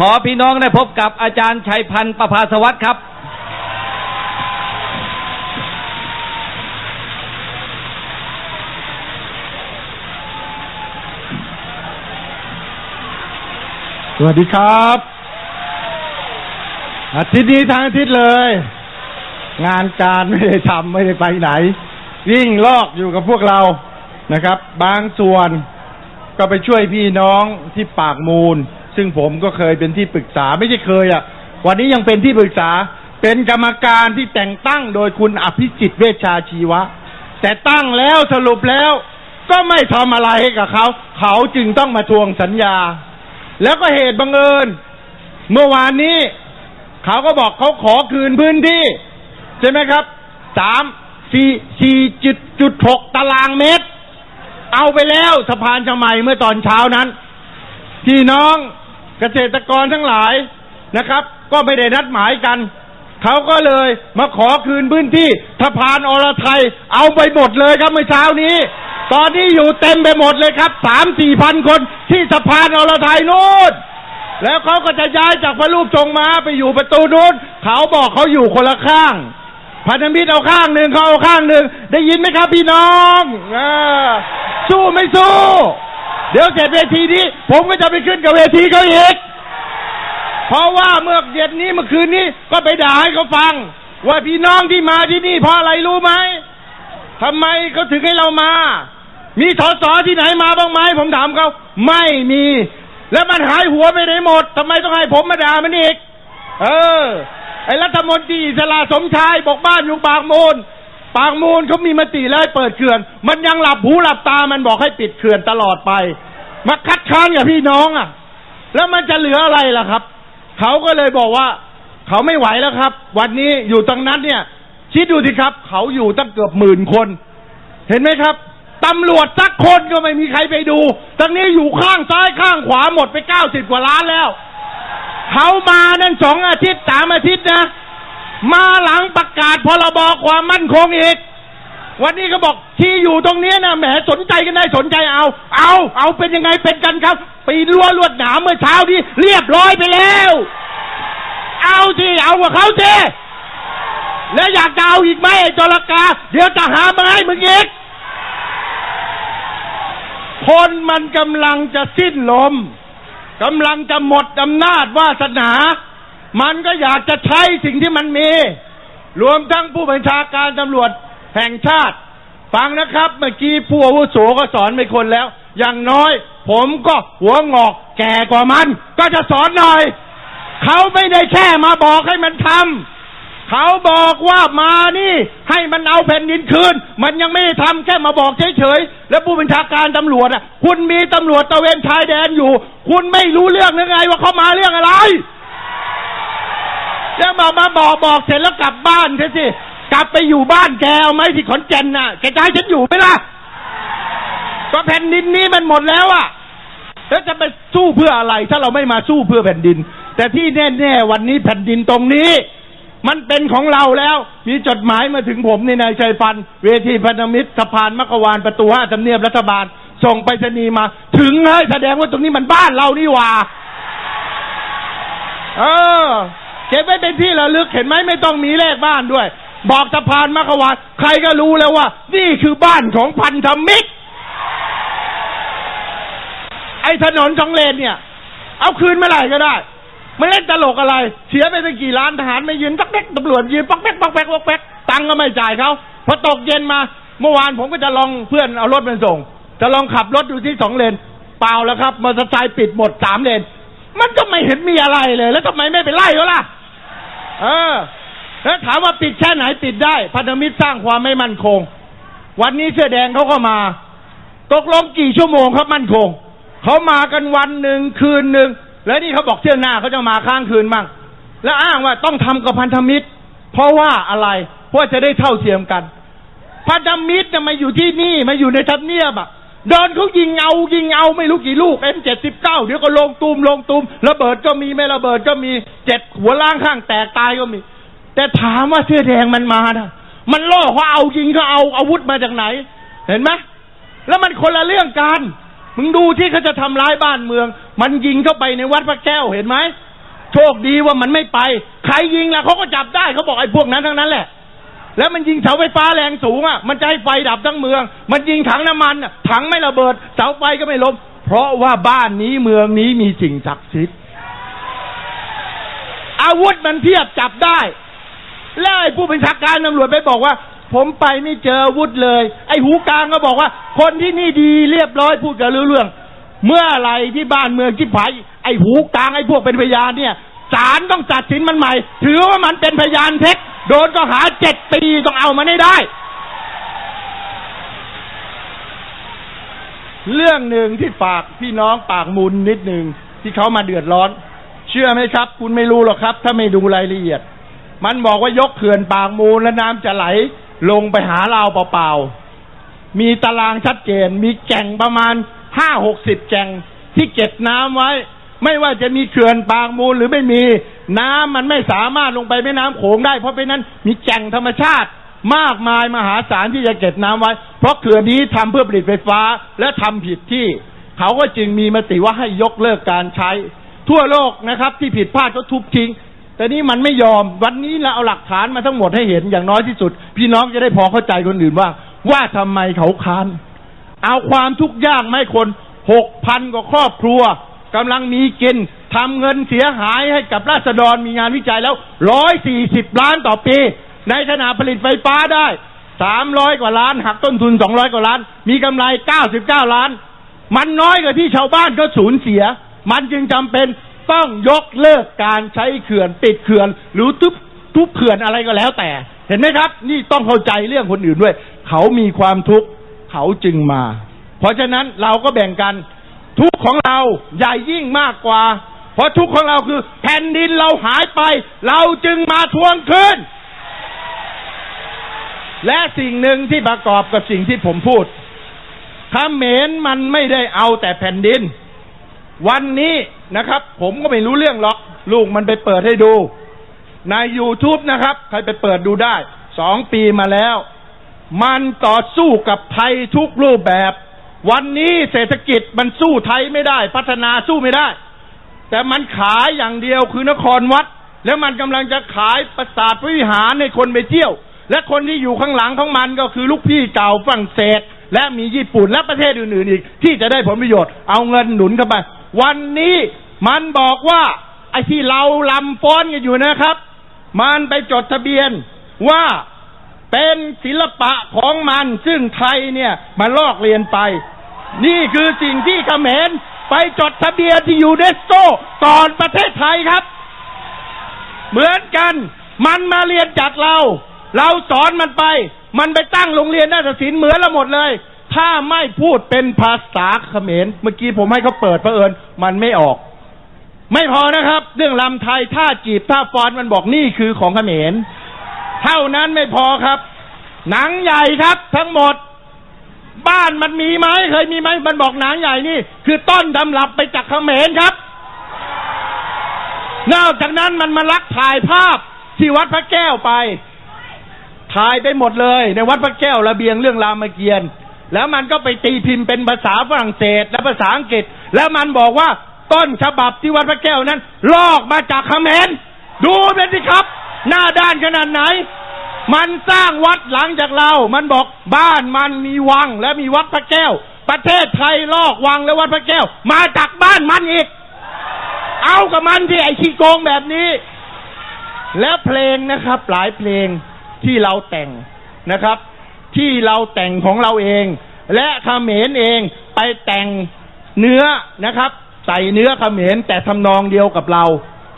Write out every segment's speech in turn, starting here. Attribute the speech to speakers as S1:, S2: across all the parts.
S1: ขอพี่น้องได้พบกับอาจารย์ชัยพันธ์ประภาสวัสดิ์ครับ
S2: สวัสดีครับ อาทิตย์นี้ทั้งอาทิตย์เลย งานการไม่ได้ทำไม่ได้ไปไหน วิ่งลอกอยู่กับพวกเรานะครับ บางส่วนก็ไปช่วยพี่น้องที่ปากมูล ซึ่งผมก็เคยเป็นที่ปรึกษาไม่ใช่เคยอะ่ะ วันนี้ยังเป็นที่ปรึกษาเป็นกรรมการที่แต่งตั้งโดยคุณอภิจิตเวชชาชีวะ แต่ตั้งแล้วสรุปแล้วก็ไม่ทำอะไรให้กับเขา เขาจึงต้องมาทวงสัญญา แล้วก็เหตุบังเอิญ เมื่อวานนี้ เขาก็บอกเขาขอคืนพื้นที่ ใช่ไหมครับสามสี่สี่จุดจุดหกตารางเมตร เอาไปแล้วสะพานชมัยเมื่อตอนเช้านั้นพี่น้อง เกษตรกรทั้งหลายนะครับ ก็ไม่ได้นัดหมายกัน เขาก็เลยมาขอคืนพื้นที่สะพานอรไทยเอาไปหมดเลยครับเมื่อเช้านี้ ตอนนี้อยู่เต็มไปหมดเลยครับสามสี่พันคนที่สะพานอรไทยนู่นแล้วเขาก็จะย้ายจากพระรูปทรงมาไปอยู่ประตูนู้นเขาบอกเขาอยู่คนละข้างพันธมิตรเอาข้างหนึ่งเขาเอาข้างหนึ่งได้ยินไหมครับพี่น้องอสู้ไม่สู้ เดี๋ยวเสร็จเวทีนี้ ผมก็จะไปขึ้นกับเวทีเขาอีก เพราะว่าเมื่อเย็นนี้เมื่อคืนนี้ก็ไปด่าให้เขาฟัง ว่าพี่น้องที่มาที่นี่เพราะอะไรรู้ไหมทำไมเขาถึงให้เรามา มีสสที่ไหนมาบ้างไหมผมถามเขาไม่มี แล้วมันหายหัวไปไหนหมดทำไมต้องให้ผมมาด่ามันอีก เออ ไอ้รัฐมนตรีอิสระสมชายบอกบ้านอยู่ปากมูล ปากมูลเขามีมติแล้วให้เปิดเขื่อน มันยังหลับหูหลับตามันบอกให้ปิดเขื่อนตลอดไป มาคัดค้านกับพี่น้องอะ แล้วมันจะเหลืออะไรล่ะครับ เขาก็เลยบอกว่า เขาไม่ไหวแล้วครับ วันนี้อยู่ตรงนั้นเนี่ยคิดดูสิครับ เขาอยู่ตั้งเกือบหมื่นคน เห็นไหมครับตำรวจสักคนก็ไม่มีใครไปดูตรงนี้อยู่ข้างซ้ายข้างขวาหมดไปเก้าสิบกว่าล้านแล้ว เขามานั่นสองอาทิตย์สามอาทิตย์นะ มาหลังประกาศพรบความมั่นคงอีก วันนี้ก็บอกที่อยู่ตรงนี้นะแหมสนใจกันได้สนใจเอา เอาเอาเป็นยังไงเป็นกันครับ ปีนรั้วลวดหนามเมื่อเช้านี้เรียบร้อยไปแล้ว เอาสิเอากับเขาสิแล้วอยากจะเอาอีกไหมไอ้จรกา เดี๋ยวจะหามาให้มึงอีกคนมันกำลังจะสิ้นลมกำลังจะหมดอำนาจวาสนา มันก็อยากจะใช้สิ่งที่มันมี รวมทั้งผู้บัญชาการตำรวจแห่งชาติ ฟังนะครับ เมื่อกี้ผู้อาวุโสก็สอนไปคนแล้ว อย่างน้อย ผมก็หัวงอกแก่กว่ามัน ก็จะสอนหน่อย เขาไม่ได้แค่มาบอกให้มันทำเขาบอกว่ามานี่ ให้มันเอาแผ่นดินคืน มันยังไม่ได้ทำแค่มาบอกเฉยๆ แล้วผู้บัญชาการตำรวจอะ คุณมีตำรวจตะเวนชายแดนอยู่ คุณไม่รู้เรื่องหรือไงว่าเขามาเรื่องอะไร แล้วมามาบอกบอกเสร็จแล้วกลับบ้านเถอะสิ กลับไปอยู่บ้านแกเอาไหมที่ขอนแก่นน่ะแกจะให้ฉันอยู่ไหมล่ะก็แผ่นดินนี้มันหมดแล้วอะแล้วจะไปสู้เพื่ออะไร ถ้าเราไม่มาสู้เพื่อแผ่นดิน แต่ที่แน่ๆวันนี้แผ่นดินตรงนี้ มันเป็นของเราแล้ว มีจดหมายมาถึงผมในนายชัยพันธ์เวทีพันธมิตรสะพานมักวานประตูห้าทำเนียบรัฐบาล ส่งไปรษณีย์มา ถึงให้แสดงว่าตรงนี้มันบ้านเรานี่หว่า เออ เก็บไว้เป็นที่ระลึกเห็นไหมไม่ต้องมีเลขบ้านด้วย บอกสะพานมักกะวานใครก็รู้แล้วว่า นี่คือบ้านของพันธมิตร ไอ้ถนนสองเลนเนี่ย เอาคืนเมื่อไหร่ก็ได้ไม่เล่นตลกอะไร เสียไปตั้งกี่ล้านทหารไม่ยืนปักแป๊กตำรวจยืนปักแป๊กปักแป๊กปักแป๊กตังก็ไม่จ่ายเขาพอตกเย็นมาเมื่อวานผมก็จะลองเพื่อนเอารถมาส่ง จะลองขับรถดูที่สองเลน เปล่าแล้วครับมอเตอร์ไซค์ปิดหมดสามเลน มันก็ไม่เห็นมีอะไรเลย แล้วทำไมไม่ไปไล่เขาล่ะ เออ แล้วถามว่าปิดแค่ไหนปิดได้ พันธมิตรสร้างความไม่มั่นคง วันนี้เสื้อแดงเขาก็มา ตกลงกี่ชั่วโมงครับมั่นคง เขามากันวันหนึ่งคืนหนึ่ง แล้วนี่เขาบอกเที่ยวหน้าเขาจะมาค้างคืนมั่งแล้วอ้างว่าต้องทำกับพันธมิตร เพราะว่าอะไรเพราะจะได้เท่าเทียมกัน พันธมิตรจะมาอยู่ที่นี่มาอยู่ในทัพเนียบอะ โดนเขายิงเอายิงเอาไม่รู้กี่ลูกเอ็มเจ็ดสิบเก้าเดี๋ยวก็ลงตูมลงตูมระเบิดก็มีไม่ระเบิดก็มีเจ็ดหัวล่างข้างแตกตายก็มี แต่ถามว่าเสื้อแดงมันมานะมันล่อเขาเอายิงเขาเอาอาวุธมาจากไหน เห็นไหมแล้วมันคนละเรื่องกันมึงดูที่เขาจะทำร้ายบ้านเมือง มันยิงเข้าไปในวัดพระแก้วเห็นไหมโชคดีว่ามันไม่ไป ใครยิงล่ะเขาก็จับได้เขาบอกไอ้พวกนั้นทั้งนั้นแหละ แล้วมันยิงเสาไฟฟ้าแรงสูงอะ มันจะให้ไฟดับทั้งเมือง มันยิงถังน้ำมันอะถังไม่ระเบิด เสาไฟก็ไม่ล้มเพราะว่าบ้านนี้เมืองนี้มีสิ่งศักดิ์สิทธิ์อาวุธมันเทียบจับได้แล้วไอ้ผู้บัญชาการตำรวจไปบอกว่า ผมไปไม่เจออาวุธเลย ไอ้หูกลางก็บอกว่า คนที่นี่ดีเรียบร้อยพูดกันรู้เรื่อง เมื่อไรที่บ้านเมืองที่ผายไอ้หูกลางไอ้พวกเป็นพยานเนี่ยศาลต้องตัดสินมันใหม่ ถือว่ามันเป็นพยานเท็จ โดนก็หาเจ็ดปีต้องเอามันให้ได้ เรื่องหนึ่งที่ฝากพี่น้องปากมุนนิดหนึ่งที่เขามาเดือดร้อน เชื่อไหมครับ คุณไม่รู้หรอกครับ ถ้าไม่ดูรายละเอียด มันบอกว่ายกเขื่อนปากมูลแล้วน้ำจะไหลลงไปหาเราเปล่าๆ มีตารางชัดเจน มีแก่งประมาณห้าหกสิบแก่งที่เก็บน้ำไว้ ไม่ว่าจะมีเขื่อนปากมูลหรือไม่มีน้ำมันไม่สามารถลงไปแม่น้ำโขงได้ เพราะเป็นนั้นมีแก่งธรรมชาติมากมายมหาศาลที่จะเก็บน้ำไว้ เพราะเขื่อนนี้ทำเพื่อผลิตไฟฟ้าและทำผิดที่ เขาก็จึงมีมติว่าให้ยกเลิกการใช้ ทั่วโลกนะครับ ที่ผิดพลาดก็ทุบทิ้ง แต่นี่มันไม่ยอมวันนี้เราเอาหลักฐานมาทั้งหมดให้เห็นอย่างน้อยที่สุด พี่น้องจะได้พอเข้าใจคนอื่นว่า ว่าทำไมเขาค้านเอาความทุกข์ยากไม่คนหกพันกว่าครอบครัว กำลังมีกินทำเงินเสียหายให้กับราษฎรมีงานวิจัยแล้วร้อยสี่สิบล้านต่อปี ในขณะผลิตไฟฟ้าได้สามร้อยกว่าล้าน หักต้นทุนสองร้อยกว่าล้าน มีกำไรเก้าสิบเก้าล้าน มันน้อยกว่าที่ชาวบ้านก็สูญเสีย มันจึงจำเป็นต้องยกเลิกการใช้เขื่อนปิดเขื่อน หรือทุบทุบเขื่อนอะไรก็แล้วแต่ เห็นไหมครับ นี่ต้องเข้าใจเรื่องคนอื่นด้วย เขามีความทุกข์เขาจึงมา เพราะฉะนั้นเราก็แบ่งกัน ทุกข์ของเราใหญ่ยิ่งมากกว่า เพราะทุกข์ของเราคือ แผ่นดินเราหายไป เราจึงมาทวงคืนและสิ่งหนึ่งที่ประกอบกับสิ่งที่ผมพูดเขมรมันไม่ได้เอาแต่แผ่นดิน วันนี้นะครับ ผมก็ไม่รู้เรื่องหรอก ลูกมันไปเปิดให้ดู ใน YouTube นะครับ ใครไปเปิดดูได้ สองปีมาแล้ว มันต่อสู้กับไทยทุกรูปแบบ วันนี้เศรษฐกิจมันสู้ไทยไม่ได้ พัฒนาสู้ไม่ได้ แต่มันขายอย่างเดียวคือนครวัด แล้วมันกำลังจะขายปราสาทวิหารให้คนไปเที่ยว และคนที่อยู่ข้างหลังของมันก็คือลูกพี่เก่าฝรั่งเศส และมีญี่ปุ่นและประเทศอื่นๆอีก ที่จะได้ผลประโยชน์เอาเงินหนุนเข้าไป วันนี้มันบอกว่า ไอ้ที่เราลำฟ้อนกันอยู่นะครับ มันไปจดทะเบียนว่า เป็นศิลปะของมันซึ่งไทยเนี่ยมาลอกเรียนไป นี่คือสิ่งที่เขมรไปจดทะเบียนที่ยูเนสโกก่อนประเทศไทยครับ เหมือนกันมันมาเรียนจากเรา เราสอนมันไป มันไปตั้งโรงเรียนนาฏศิลป์เหมือนเราหมดเลย ถ้าไม่พูดเป็นภาษาเขมร เมื่อกี้ผมให้เขาเปิดเผอิญมันไม่ออก ไม่พอนะครับ เรื่องลำไทยท่าจีบท่าฟอนมันบอกนี่คือของเขมร เท่านั้นไม่พอครับ หนังใหญ่ครับ ทั้งหมด บ้านมันมีไหมเคยมีไหมมันบอกหนังใหญ่นี่ คือต้นตำรับไปจากเขมรครับนอกจากนั้นมันมาลักถ่ายภาพที่วัดพระแก้วไป ถ่ายไปหมดเลย ในวัดพระแก้วระเบียงเรื่องรามเกียรติ์แล้วมันก็ไปตีพิมพ์เป็นภาษาฝรั่งเศสและภาษาอังกฤษ แล้วมันบอกว่าต้นฉบับที่วัดพระแก้วนั้น ลอกมาจากเขมรดูเป็นสิครับ หน้าด้านขนาดไหน มันสร้างวัดหลังจากเรา มันบอกบ้านมันมีวังและมีวัดพระแก้ว ประเทศไทยลอกวังและวัดพระแก้ว มาจากบ้านมันอีก เอากับมันที่ไอ้ขี้โกงแบบนี้ แล้วเพลงนะครับ หลายเพลงที่เราแต่งนะครับ ที่เราแต่งของเราเอง และเขมรเองไปแต่งเนื้อนะครับ ใส่เนื้อเขมรแต่ทำนองเดียวกับเรา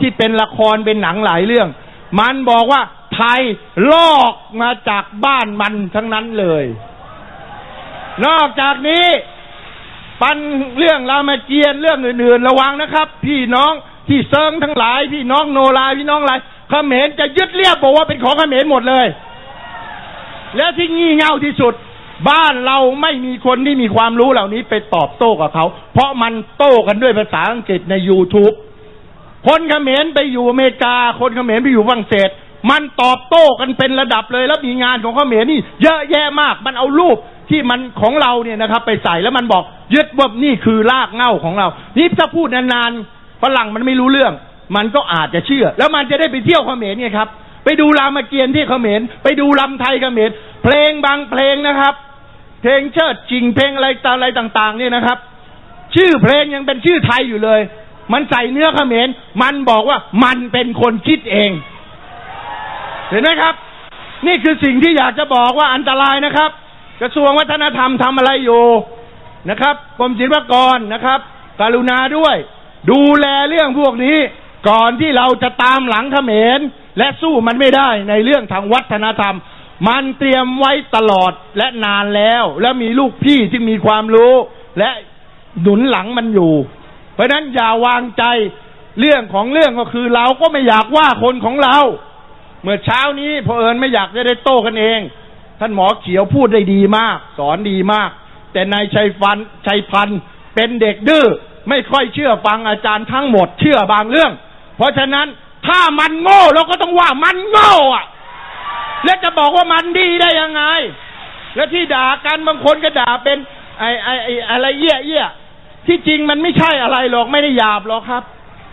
S2: ที่เป็นละครเป็นหนังหลายเรื่อง มันบอกว่าไทยลอกมาจากบ้านมันทั้งนั้นเลย นอกจากนี้ ปันเรื่องรามเกียรติ์เรื่องอื่น ๆ ระวังนะครับ พี่น้องที่เซิงทั้งหลาย พี่น้องโนราพี่น้องอะไรเขมรจะยึดเรียบบอกว่าเป็นของเขมรหมดเลย และที่งี่เง่าที่สุด บ้านเราไม่มีคนที่มีความรู้เหล่านี้ไปตอบโต้กับเขา เพราะมันโต้กันด้วยภาษาอังกฤษใน YouTube คนเขมรไปอยู่อเมริกา คนเขมรไปอยู่ฝรั่งเศส มันตอบโต้กันเป็นระดับเลย แล้วมีงานของเขมรนี่ เยอะแยะมาก มันเอารูปที่มันของเราเนี่ยนะครับ ไปใส่แล้วมันบอกยึดว่านี่คือรากเหง้าของเรา นี่ถ้าพูดนานๆฝรั่งมันไม่รู้เรื่อง มันก็อาจจะเชื่อ แล้วมันจะได้ไปเที่ยวเขมรไงครับ ไปดูรามเกียรติ์ที่เขมร ไปดูลำไทยเขมร เพลงบางเพลงนะครับ เพลงเชิดจริงเพลงอะไรต่างๆเนี่ยนะครับ ชื่อเพลงยังเป็นชื่อไทยอยู่เลย มันใส่เนื้อเขมรมันบอกว่ามันเป็นคนคิดเอง เห็นไหมครับ นี่คือสิ่งที่อยากจะบอกว่าอันตรายนะครับ กระทรวงวัฒนธรรมทำอะไรอยู่นะครับกรมศิลปากรนะครับ กรุณาด้วย ดูแลเรื่องพวกนี้ ก่อนที่เราจะตามหลังเขมร และสู้มันไม่ได้ในเรื่องทางวัฒนธรรม มันเตรียมไว้ตลอดและนานแล้ว และมีลูกพี่ที่มีความรู้ และหนุนหลังมันอยู่ ราะนั้นอย่าวางใจเรื่องของเรื่องก็คือเราก็ไม่อยากว่าคนของเรา เมื่อเช้านี้พอเอิญไม่อยากจะได้โต้กันเอง ท่านหมอเขียวพูดได้ดีมาก สอนดีมาก แต่นายชัยฟันชัยพันธ์เป็นเด็กดื้อไม่ค่อยเชื่อฟังอาจารย์ทั้งหมดเชื่อบางเรื่อง เพราะฉะนั้นถ้ามันโง่เราก็ต้องว่ามันโง่อะแล้วจะบอกว่ามันดีได้ยังไง แล้วที่ด่ากันบางคนก็ด่าเป็นไอ้ไอ้ไอ้อะไรเยี่ยเยี่ย ที่จริงมันไม่ใช่อะไรหรอกไม่ได้หยาบหรอกครับ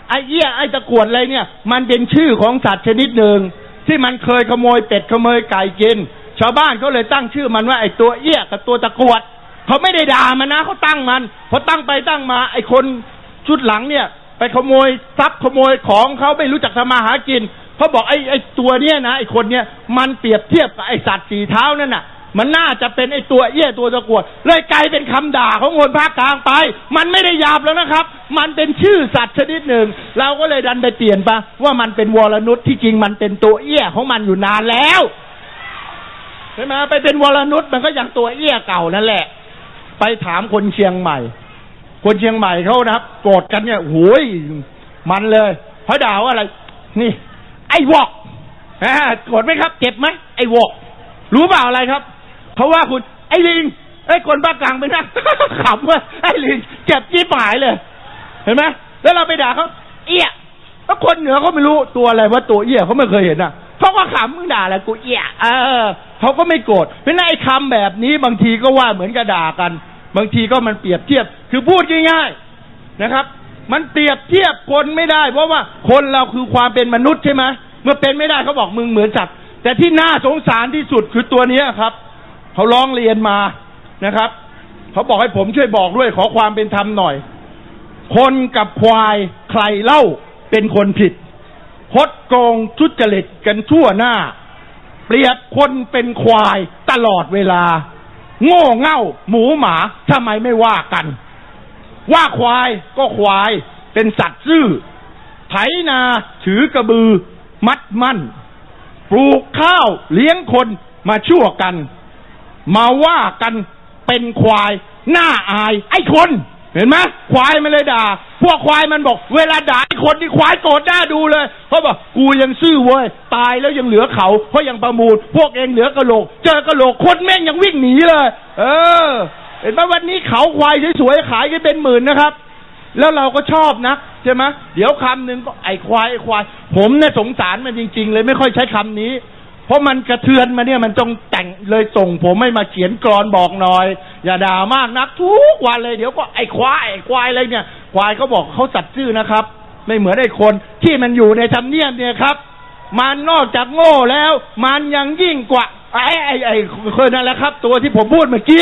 S2: ไอ้เอี้ยไอ้ตะกรวดอะไรเนี่ย มันเป็นชื่อของสัตว์ชนิดหนึ่งที่มันเคยขโมยเป็ดขโมยไก่กิน ชาวบ้านเขาเลยตั้งชื่อมันว่าไอ้ตัวเอี้ยกับตัวตะกรวดเขาไม่ได้ด่ามันนะเขาตั้งมันพอตั้งไปตั้งมา ไอ้คนชุดหลังเนี่ย ไปขโมยทรัพย์ขโมยของเขาไม่รู้จักทำมาหากินเขาบอกไอ้ไอ้ตัวเนี้ยนะไอ้คนเนี้ยมันเปรียบเทียบกับไอ้สัตว์สี่เท้านั่นน่ะ มันน่าจะเป็นไอ้ตัวเอี้ยตัวตะกวดเลยกลายเป็นคำด่าของคนภาคกลางไป มันไม่ได้หยาบแล้วนะครับ มันเป็นชื่อสัตว์ชนิดหนึ่ง เราก็เลยดันไปเปลี่ยนปะว่ามันเป็นวรนุษย์ที่จริงมันเป็นตัวเอี้ยของมันอยู่นานแล้วใช่ไหมไปเป็นวรนุษย์มันก็ยังตัวเอี้ยเก่านั่นแหละ ไปถามคนเชียงใหม่ คนเชียงใหม่เขานะครับโกรธกันเนี่ยโอ้ยมันเลยเพราด่าว่าอะไร นี่ ไอ้วอกอ่าโกรธไหมครับ เจ็บไหมไอ้วอกรู้เปล่าอะไรครับ เพราะว่าคุณไอ้ลิงไอ้คนบ้ากลางไปนั่งขำว่าไอ้ลิงเจ็บจี้หายเลย เห็นไหมแล้วเราไปด่าเขาเอี้ยแล้วคนเหนือเขาไม่รู้ตัวอะไรว่าตัวเอี้ยเขาไม่เคยเห็นอะเขาก็ขำมึงด่าอะไรกูเอี้ยเออเขาก็ไม่โกรธเพราะฉะนั้นไอ้คำแบบนี้บางทีก็ว่าเหมือนกระด่ากัน บางทีก็มันเปรียบเทียบ คือพูดง่ายๆนะครับ มันเปรียบเทียบคนไม่ได้ เพราะว่าคนเราคือความเป็นมนุษย์ใช่ไหมเมื่อเป็นไม่ได้เขาบอกมึงเหมือนสัตว์แต่ที่น่าสงสารที่สุดคือตัวเนี้ยครับ เขาร้องเรียนมานะครับเขาบอกให้ผมช่วยบอกด้วยขอความเป็นธรรมหน่อย คนกับควายใครเล่าเป็นคนผิดคดโกงทุจริตกันทั่วหน้า เปรียบคนเป็นควายตลอดเวลา โง่เง่า หมูหมาทำไมไม่ว่ากัน ว่าควายก็ควายเป็นสัตว์ซื่อ ไถนาถือกระบือ มัดมั่น ปลูกข้าวเลี้ยงคนมาชั่วกัน มาว่ากันเป็นควายหน้าอาย ไอ้คน เห็นไหมควายมันเลยด่า พวกควายมันบอก เวลาด่าไอ้คนที่ควายโกรธหน้าดูเลยเขาบอกกูยังซื่อเว้ยตายแล้วยังเหลือเขาเพราะยังประมูล พวกเองเหลือกระโหลก เจอกระโหลกคนแม่งยังวิ่งหนีเลย เออ เห็นไหมวันนี้เขาควายสวยๆขายกันเป็นหมื่นนะครับ แล้วเราก็ชอบนะใช่ไหมเดี๋ยวคำหนึ่งก็ไอ้ควายไอ้ควาย ผมเนี่ยสงสารมันจริง ๆ เลยไม่ค่อยใช้คำนี้ เพราะมันกระเทือนมาเนี่ยมันจงแต่งเลยส่ง ผมไม่มาเขียนกรอนบอกหน่อย อย่าด่ามากนักทุกวันเลยเดี๋ยวก็ไอ้ควายไอ้ควายอะไรเนี่ย ควายเขาบอกเขาสัตว์ซื่อนะครับ ไม่เหมือนไอ้คนที่มันอยู่ในทำเนียบเนี่ยครับ มันนอกจากโง่แล้ว มันยังยิ่งกว่า ไอ้ไอ้ไอ้คนนั่นแหละครับ ตัวที่ผมพูดเมื่อกี้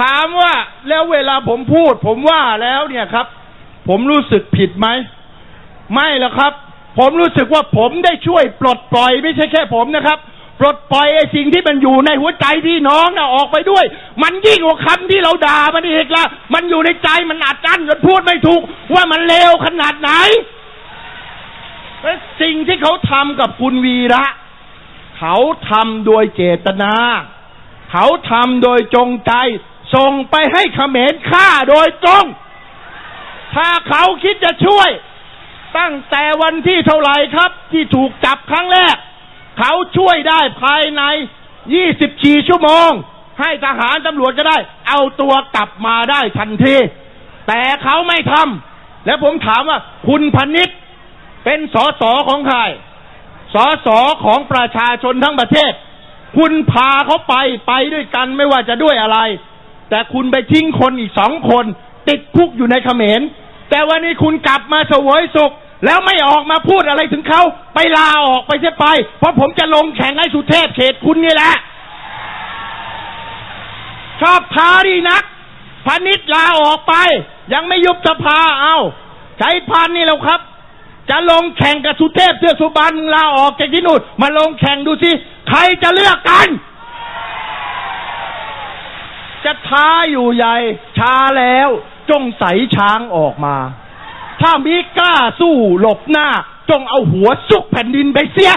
S2: ถามว่าแล้วเวลาผมพูด ผมว่าแล้วเนี่ยครับ ผมรู้สึกผิดไหมไม่หรอกครับ ผมรู้สึกว่าผมได้ช่วยปลดปล่อยไม่ใช่แค่ผมนะครับ ปลดปล่อยไอ้สิ่งที่มันอยู่ในหัวใจพี่น้องนะออกไปด้วย มันยิ่งกว่าคำที่เราด่ามันอีกละมันอยู่ในใจมันอัดอั้นจนพูดไม่ถูก ว่ามันเลวขนาดไหนสิ่งที่เขาทำกับคุณวีระ เขาทำโดยเจตนา เขาทำโดยจงใจ ส่งไปให้เขมรฆ่าโดยตรง ถ้าเขาคิดจะช่วย ตั้งแต่วันที่เท่าไหร่ครับ ที่ถูกจับครั้งแรก เขาช่วยได้ภายใน 24 ชั่วโมง ให้ทหารตำรวจก็ได้ เอาตัวกลับมาได้ทันที แต่เขาไม่ทำและผมถามว่า คุณพนิษเป็นสสของใครสสของประชาชนทั้งประเทศ คุณพาเขาไปไปด้วยกันไม่ว่าจะด้วยอะไร แต่คุณไปทิ้งคนอีกสองคน ติดคุกอยู่ในเขมรแต่วันนี้คุณกลับมาเสวยสุข แล้วไม่ออกมาพูดอะไรถึงเขาไปลาออกไปเสียไป เพราะผมจะลงแข่งให้สุเทพเขตคุณนี่แหละ ชอบท้าดีนักพนิษลาออกไป ยังไม่ยุบสภาเอาใช้พันนี่แล้วครับ จะลงแข่งกับสุเทพเทือสุบรรณลาออกจากที่นู่นมาลงแข่งดูสิใครจะเลือกกัน จะท้าอยู่ใหญ่ช้าแล้ว จงใสช้างออกมา ถ้ามีกล้าสู้หลบหน้า จงเอาหัวซุกแผ่นดินไปเสีย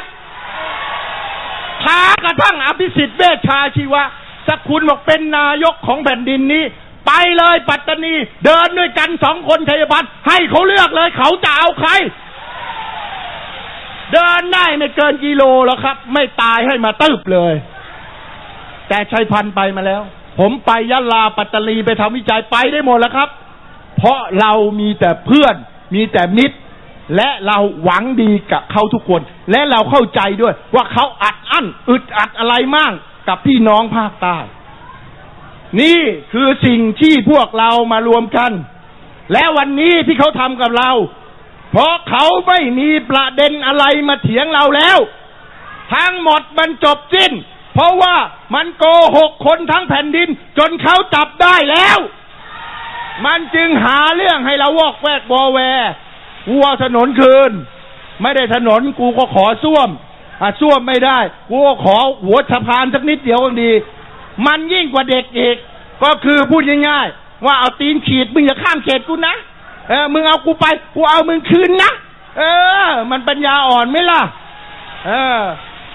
S2: ท้ากระทั่งอภิสิทธิ์เวชชาชีวะถ้าคุณบอกเป็นนายกของแผ่นดินนี้ ไปเลยปัตตานี เดินด้วยกันสองคนชัยพัฒน์ให้เขาเลือกเลยเขาจะเอาใคร เดินได้ไม่เกินกิโลแล้วครับ ไม่ตายให้มาตึบเลย แต่ชัยพันธ์ไปมาแล้ว ผมไปยะลาปัตตานีไปทำวิจัยไปได้หมดแล้วครับ เพราะเรามีแต่เพื่อน มีแต่มิตร และเราหวังดีกับเขาทุกคน และเราเข้าใจด้วย ว่าเขาอัดอั้นอึดอัดอะไรมั่งกับพี่น้องภาคใต้ นี่คือสิ่งที่พวกเรามารวมกัน และวันนี้ที่เขาทำกับเรา เพราะเขาไม่มีประเด็นอะไรมาเถียงเราแล้ว ทั้งหมดมันจบสิ้น เพราะว่ามันโกหกคนทั้งแผ่นดิน จนเขาจับได้แล้ว มันจึงหาเรื่องให้เราวอกแวกบอแวกูเอาถนนคืน ไม่ได้ถนนกูก็ขอส้วมอะส้วมไม่ได้ กูก็ขอหัวสะพานสักนิดเดียวก็ดี มันยิ่งกว่าเด็กอีก ก็คือพูดง่ายๆว่าเอาตีนขีดมึงอย่าข้ามเขตกูนะเออมึงเอากูไปกูเอามึงคืนนะเออ มันปัญญาอ่อนไหมล่ะ เออ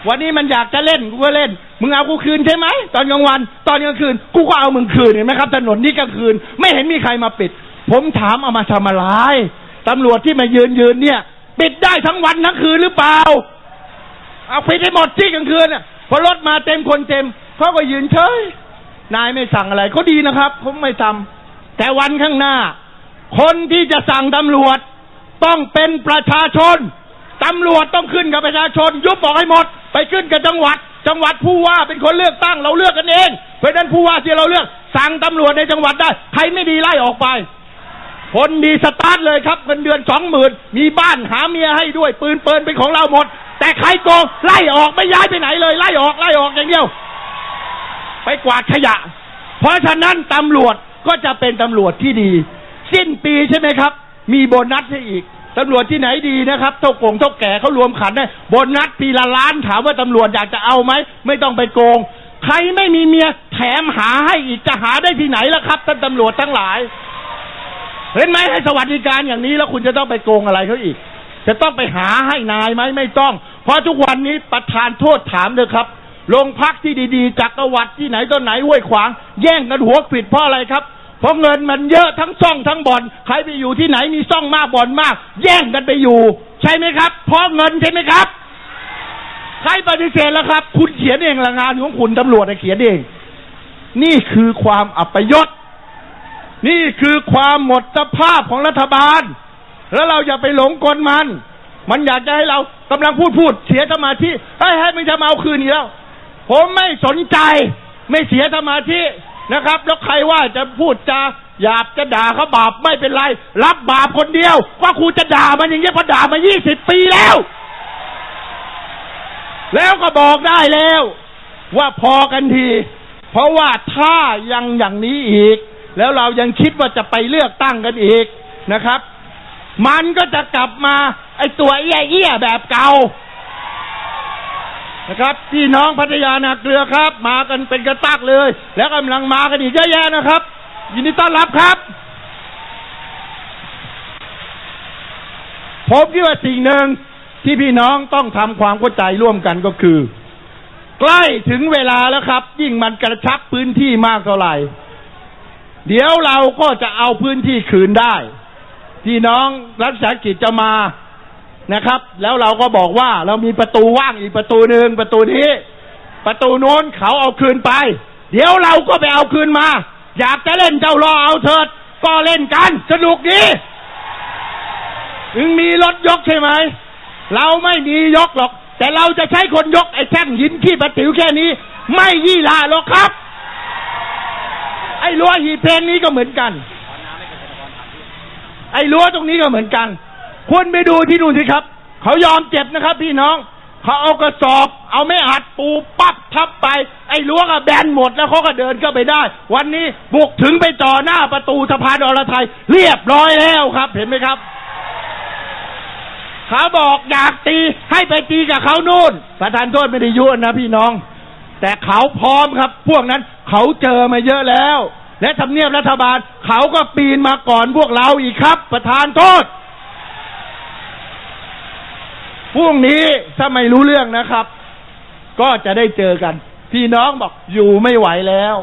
S2: วันนี้มันอยากจะเล่นกูก็เล่น มึงเอากูคืนใช่ไหมตอนกลางวัน ตอนกลางคืน กูก็เอามึงคืนเห็นไหมครับ ถนนนี่กลางคืน ไม่เห็นมีใครมาปิด ผมถามเอามาทำอะไรตำรวจที่มายืนยืนเนี่ย ปิดได้ทั้งวันทั้งคืนหรือเปล่า เอาปิดให้หมดที่กลางคืนน่ะพอรถมาเต็มคนเต็มเขาก็ยืนเฉยนายไม่สั่งอะไรเขาดีนะครับผมไม่ทำแต่วันข้างหน้า คนที่จะสั่งตำรวจ ต้องเป็นประชาชนตำรวจต้องขึ้นกับประชาชน ยุบบอกให้หมด ไปขึ้นกับจังหวัด จังหวัดผู้ว่าเป็นคนเลือกตั้งเราเลือกกันเอง เพราะฉะนั้นผู้ว่าที่เราเลือกสั่งตำรวจในจังหวัดได้ ใครไม่ดีไล่ออกไป คนดีสตาร์ทเลยครับเงินเดือนสองหมื่นมีบ้านหาเมียให้ด้วยปืนเปินเป็นของเราหมด แต่ใครโกงไล่ออกไม่ย้ายไปไหนเลยไล่ออกไล่ออกอย่างเดียว ไปกวาดขยะ เพราะฉะนั้นตำรวจก็จะเป็นตำรวจที่ดี สิ้นปีใช่ไหมครับ มีโบนัสให้อีก ตำรวจที่ไหนดีนะครับเท่ากงเท่าแก่เขารวมขันได้โบนัสปีละล้านถามว่าตำรวจอยากจะเอาไหมไม่ต้องไปโกง ใครไม่มีเมียแถมหาให้อีกจะหาได้ที่ไหนล่ะครับท่านตำรวจทั้งหลาย เห็นไหมให้สวัสดิการอย่างนี้แล้วคุณจะต้องไปโกงอะไรเขาอีก จะต้องไปหาให้นายไหมไม่ต้อง เพราะทุกวันนี้ประธานโทษถามเลยครับโรงพักที่ดีๆจักรวรรดิที่ไหนต้นไหนห้วยขวาง แย่งกันหัวปิดเพราะอะไรครับ เพราะเงินมันเยอะทั้งซ่องทั้งบ่อน ใครไปอยู่ที่ไหนมีซ่องมากบ่อนมาก แย่งกันไปอยู่ ใช่ไหมครับ เพราะเงินใช่ไหมครับ ใครปฏิเสธแล้วครับ คุณเขียนเองละงานของคุณตำรวจเขียนเอง นี่คือความอัปยศนี่คือความหมดสภาพของรัฐบาล แล้วเราอย่าไปหลงกลมัน มันอยากจะให้เรากำลังพูดพูดเสียสมาธิเฮ้ให้มันจะมาเอาคืนอีกแล้ว ผมไม่สนใจ ไม่เสียสมาธิ นะครับ แล้วใครว่าจะพูดจะหยาบจะด่าเขาบาปไม่เป็นไร รับบาปคนเดียวว่าครูจะด่ามันอย่างเงี้ยเพราะด่ามายี่สิบปีแล้ว แล้วก็บอกได้แล้ว ว่าพอกันที เพราะว่าถ้ายังอย่างนี้อีก แล้วเรายังคิดว่าจะไปเลือกตั้งกันอีกนะครับ มันก็จะกลับมาไอตัวเอี้ยเอี้ยแบบเก่า นะครับ พี่น้องพัทยานาเกลือครับ มากันเป็นกระตักเลย แล้วกำลังมากันอีกเยอะแยะนะครับ ยินดีต้อนรับครับ ผมคิดว่าสิ่งหนึ่งที่พี่น้องต้องทำความเข้าใจร่วมกันก็คือ ใกล้ถึงเวลาแล้วครับ ยิ่งมันกระชับพื้นที่มากเท่าไหร่ เดี๋ยวเราก็จะเอาพื้นที่คืนได้ พี่น้องรัฐวิสาหกิจจะมา นะครับ แล้วเราก็บอกว่าเรามีประตูว่างอีกประตูหนึ่งประตูนี้ ประตูโน้นเขาเอาคืนไป เดี๋ยวเราก็ไปเอาคืนมา อยากจะเล่นเจ้ารอเอาเถิด ก็เล่นกันสนุกดีถึงมีรถยกใช่ไหมเราไม่มียกหรอก แต่เราจะใช้คนยกไอ้แท่งหินขี้ประติ๋วแค่นี้ ไม่ยี่หลาหรอกครับ ไอ้รั้วหีเพลงนี้ก็เหมือนกัน ไอ้รั้วตรงนี้ก็เหมือนกัน คุณไปดูที่นู่นสิครับ เขายอมเจ็บนะครับ พี่น้อง เขาเอากระสอบ เอาไม่อัดปูปั๊บทับไป ไอ้รั้วก็แบนหมดแล้วเขาก็เดินเข้าไปได้ วันนี้บุกถึงไปจ่อหน้าประตูสะพานอรไทย เรียบร้อยแล้วครับ เห็นไหมครับเขาบอกอยากตีให้ไปตีกับเขานู่น ประธานโทษไม่ได้ยุ่นะพี่น้อง แต่เขาพร้อมครับ พวกนั้นเขาเจอมาเยอะแล้ว และทำเนียบรัฐบาล เขาก็ปีนมาก่อนพวกเราอีกครับ ประธานโทษ พรุ่งนี้ถ้าไม่รู้เรื่องนะครับ ก็จะได้เจอกัน พี่น้องบอกอยู่ไม่ไหวแล้ว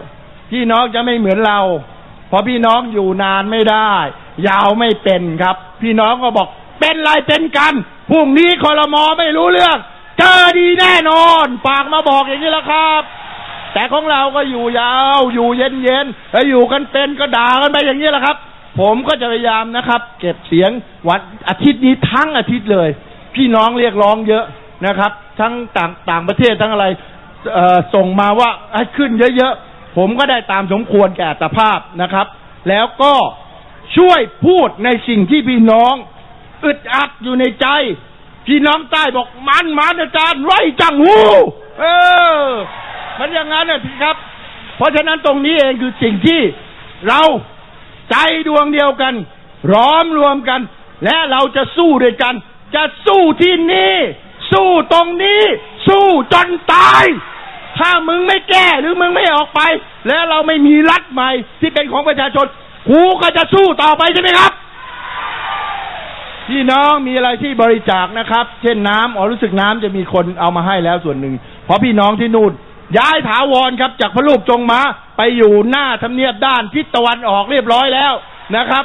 S2: พี่น้องจะไม่เหมือนเรา เพราะพี่น้องอยู่นานไม่ได้ ยาวไม่เป็นครับ พี่น้องก็บอกเป็นไรเป็นกันพรุ่งนี้คอรมอไม่รู้เรื่อง เจอดีแน่นอนฝากมาบอกอย่างนี้แล้วครับ แต่ของเราก็อยู่ยาว อยู่เย็นเย็นแล้วอยู่กันเป็นก็ด่ากันไปอย่างนี้แหละครับ ผมก็จะพยายามนะครับ เก็บเสียงวันอาทิตย์นี้ทั้งอาทิตย์เลย พี่น้องเรียกร้องเยอะนะครับ ทั้งต่างต่างประเทศทั้งอะไรส่งมาว่าให้ขึ้นเยอะๆ ผมก็ได้ตามสมควรแก่อัตภาพนะครับ แล้วก็ช่วยพูดในสิ่งที่พี่น้องอึดอัดอยู่ในใจ พี่น้องใต้บอกมันมันอาจารย์ไรจังหูเออ มันอย่างนั้นนะพี่ครับ เพราะฉะนั้นตรงนี้เองคือสิ่งที่เราใจดวงเดียวกันร้อมรวมกัน และเราจะสู้ด้วยกัน จะสู้ที่นี่ สู้ตรงนี้ สู้จนตาย ถ้ามึงไม่แก้หรือมึงไม่ออกไป แล้วเราไม่มีรัฐใหม่ ที่เป็นของประชาชนกูก็จะสู้ต่อไปใช่ไหมครับพี่น้องมีอะไรที่บริจาคนะครับ เช่นน้ำอ๋อรู้สึกน้ำจะมีคนเอามาให้แล้วส่วนหนึ่ง เพราะพี่น้องที่นู่นย้ายถาวรครับ จากพระรูปจงมาไปอยู่หน้าทำเนียบด้านทิศตะวันออกเรียบร้อยแล้วนะครับ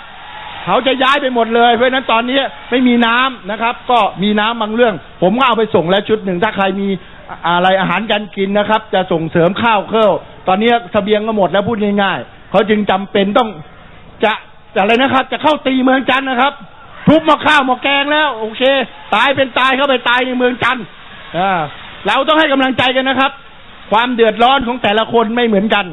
S2: เขาจะย้ายไปหมดเลย เพราะนั้นตอนนี้ไม่มีน้ำนะครับ ก็มีน้ำบางเรื่อง ผมก็เอาไปส่งแล้วชุดหนึ่งถ้าใครมีอะไรอาหารการกินนะครับ จะส่งเสริมข้าวเครื่อตอนนี้เสบียงก็หมดแล้วพูดง่ายๆเขาจึงจำเป็นต้องจะจะอะไรนะครับ จะเข้าตีเมืองจันทร์นะครับทุบม้อข้าวม้อแกงแล้วโอเค ตายเป็นตายเข้าไปตายในเมืองจันทร์อ่าเราต้องให้กำลังใจกันนะครับ ความเดือดร้อนของแต่ละคนไม่เหมือนกัน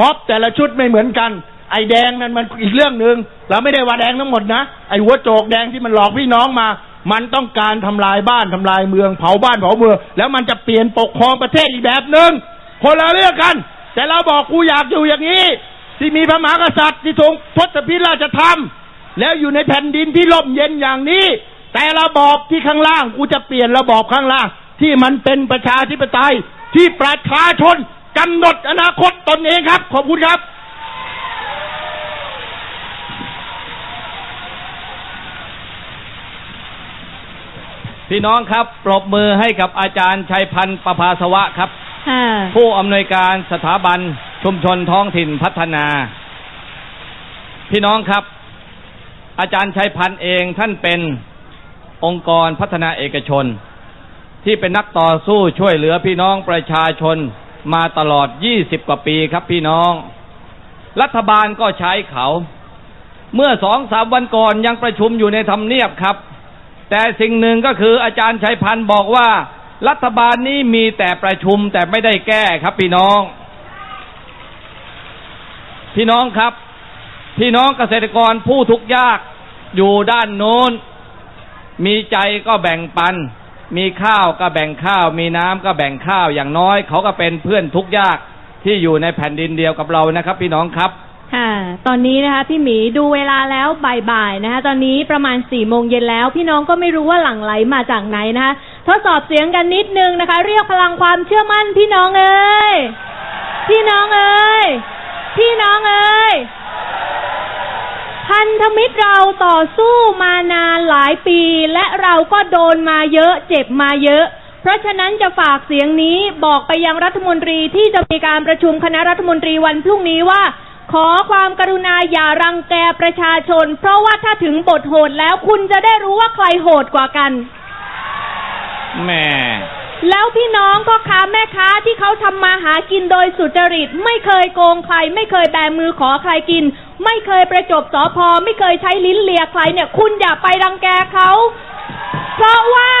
S2: ม็อบแต่ละชุดไม่เหมือนกัน ไอ้แดงนั่นมันอีกเรื่องหนึ่งเราไม่ได้ว่าแดงทั้งหมดนะไอ้หัวโจกแดงที่มันหลอกพี่น้องมา มันต้องการทำลายบ้านทำลายเมือง เผาบ้านเผาเมืองแล้วมันจะเปลี่ยนปกครองประเทศอีกแบบหนึ่งคนละเรื่องกัน แต่เราบอกกูอยากอยู่อย่างนี้ ที่มีพระมหากษัตริย์ที่ทรงทศพิราชธรรม แล้วอยู่ในแผ่นดินที่ร่มเย็นอย่างนี้ แต่ระบอบที่ข้างล่างกูจะเปลี่ยนระบอบข้างล่าง ที่มันเป็นประชาธิปไตยที่ประชาชนกำหนดอนาคตตนเองครับ ขอบคุณครับ
S1: พี่น้องครับ ปรบมือให้กับอาจารย์ชัยพันธ์ประภาสวะครับ
S3: ค่ะ
S1: ผู้อำนวยการสถาบันชุมชนท้องถิ่นพัฒนา พี่น้องครับ อาจารย์ชัยพันธ์เองท่านเป็นองค์กรพัฒนาเอกชน ที่เป็นนักต่อสู้ช่วยเหลือพี่น้องประชาชนมาตลอด 20 กว่าปีครับพี่น้อง รัฐบาลก็ใช้เขา เมื่อสองสามวันก่อนยังประชุมอยู่ในทำเนียบครับ แต่สิ่งหนึ่งก็คืออาจารย์ชัยพันธ์บอกว่า รัฐบาลนี้มีแต่ประชุมแต่ไม่ได้แก้ครับพี่น้อง พี่น้องครับ พี่น้องเกษตรกรผู้ทุกข์ยากอยู่ด้านโน้น มีใจก็แบ่งปัน มีข้าวก็แบ่งข้าว มีน้ำก็แบ่งข้าวอย่างน้อย เขาก็เป็นเพื่อนทุกข์ยากที่อยู่ในแผ่นดินเดียวกับเรานะครับ พี่น้องครับ
S3: ค่ะตอนนี้นะคะ พี่หมีดูเวลาแล้วบ่ายๆนะคะ ตอนนี้ประมาณสี่โมงเย็นแล้ว พี่น้องก็ไม่รู้ว่าหลั่งไหลมาจากไหนนะคะทดสอบเสียงกันนิดนึงนะคะ เรียกพลังความเชื่อมั่นพี่น้องเอ้ยพี่น้องเอ้ยพี่น้องเอ้ยพันธมิตรเราต่อสู้มานานหลายปี และเราก็โดนมาเยอะ เจ็บมาเยอะ เพราะฉะนั้นจะฝากเสียงนี้บอกไปยังรัฐมนตรีที่จะมีการประชุมคณะรัฐมนตรีวันพรุ่งนี้ว่า ขอความกรุณาอย่ารังแกประชาชน เพราะว่าถ้าถึงบทโหดแล้วคุณจะได้รู้ว่าใครโหดกว่ากัน
S1: แม่
S3: แล้วพี่น้องพ่อค้าแม่ค้าที่เขาทำมาหากินโดยสุจริต ไม่เคยโกงใคร ไม่เคยแบมือขอใครกิน ไม่เคยประจบสอพอไม่เคยใช้ลิ้นเลียใครเนี่ย คุณอย่าไปรังแกเขา เพราะว่า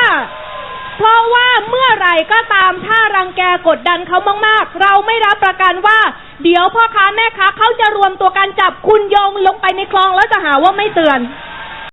S3: เพราะว่าเมื่อไหร่ก็ตามถ้ารังแกกดดันเขามากๆ เราไม่รับประกันว่า เดี๋ยวพ่อค้าแม่ค้าเขาจะรวมตัวกันจับคุณโยงลงไปในคลองแล้วจะหาว่าไม่เตือน